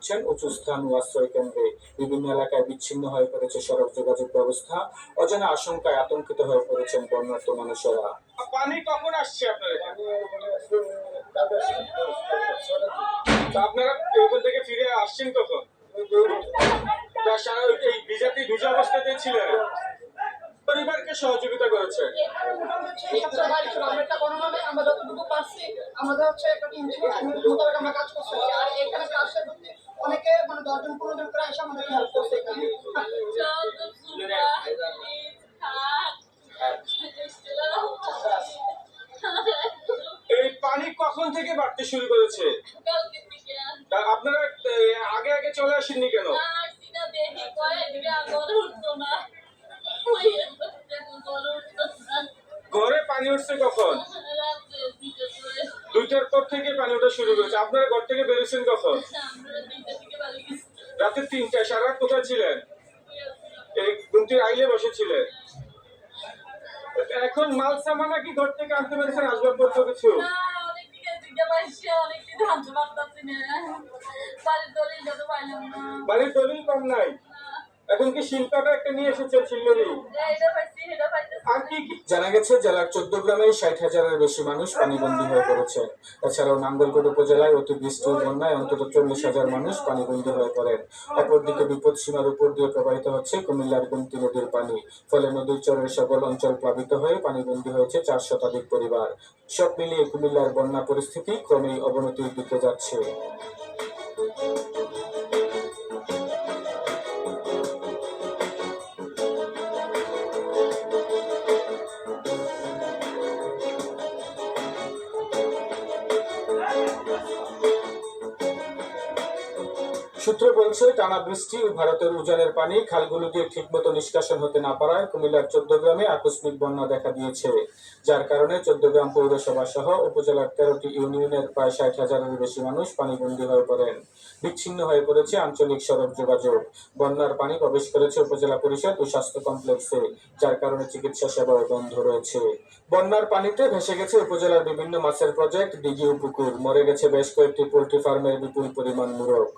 খুঁজছেন উঁচু স্থান ও আশ্রয় কেন্দ্রে বিভিন্ন এলাকায় বিচ্ছিন্ন হয়ে পড়েছে সড়ক যোগাযোগ ব্যবস্থা। অজানা আশঙ্কায় আতঙ্কিত হয়ে পড়েছেন বন্যার্ত মানুষেরা। পানি কখন আসছে আপনার আপনারা ওখান থেকে ফিরে আসছেন কখন? এই ভিজাতে ভিজা অবস্থাতে ছিলেন। পরিবারকে সহযোগিতা করেছে আমরা যতটুকু পারছি আমাদের হচ্ছে একটা টিম ছিল আমরা কাজ করছি। এসে আমাদেরকে হেল্প করছে এখানে এই পানি কখন থেকে বাড়তে শুরু করেছে? আপনারা আগে আগে চলে আসেননি কেন? ঘরে পানি উঠছে কখন? দুইটার পর থেকে পানি ওঠা শুরু করেছে। আপনারা ঘর থেকে বেরোছেন কখন? রাতে তিনটায় সারা রাত কোথায় ছিলেন? এই গুমটির আইলে বসেছিলেন। এখন মাল সামানা কি ঘর থেকে আনতে পেরেছেন আসবাবপত্র কিছু? বাড়ির দলিল কম নাই। এখন কি শিল্পটা একটা নিয়ে এসেছেন শিল্পরি আর কি জানা গেছে জেলার চোদ্দ গ্রামে ষাট হাজারের বেশি মানুষ পানিবন্দী হয়ে পড়েছে। এছাড়াও নাঙ্গলকোট উপজেলায় অতি বৃষ্টির বন্যায় অন্তত চল্লিশ হাজার মানুষ পানিবন্দী হয়ে পড়েন। অপরদিকে বিপদ সীমার উপর দিয়ে প্রবাহিত হচ্ছে কুমিল্লার গুমতি নদীর পানি। ফলে নদীর চরের সকল অঞ্চল প্লাবিত হয়ে পানিবন্দী হয়েছে চার শতাধিক পরিবার। সব মিলিয়ে কুমিল্লার বন্যা পরিস্থিতি ক্রমেই অবনতির দিকে যাচ্ছে। Thank you. সূত্র বলছে, টানা বৃষ্টি ও ভারতের উজানের পানি খালগুলো দিয়ে ঠিকমতো নিষ্কাশন হতে না পারায় কুমিল্লার চোদ্দ গ্রামে আকস্মিক বন্যা দেখা দিয়েছে। যার কারণে চোদ্দ গ্রাম পৌরসভা সহ উপজেলার তেরোটি ইউনিয়নের প্রায় ষাট হাজারের বেশি মানুষ পানিবন্দী হয়ে পড়েন। বিচ্ছিন্ন হয়ে পড়েছে আঞ্চলিক সড়ক যোগাযোগ। বন্যার পানি প্রবেশ করেছে উপজেলা পরিষদ ও স্বাস্থ্য কমপ্লেক্সে, যার কারণে চিকিৎসা সেবাও বন্ধ রয়েছে। বন্যার পানিতে ভেসে গেছে উপজেলার বিভিন্ন মাছের প্রজেক্ট ও পুকুর। মরে গেছে বেশ কয়েকটি পোল্ট্রি ফার্মের বিপুল পরিমাণ মুরগ।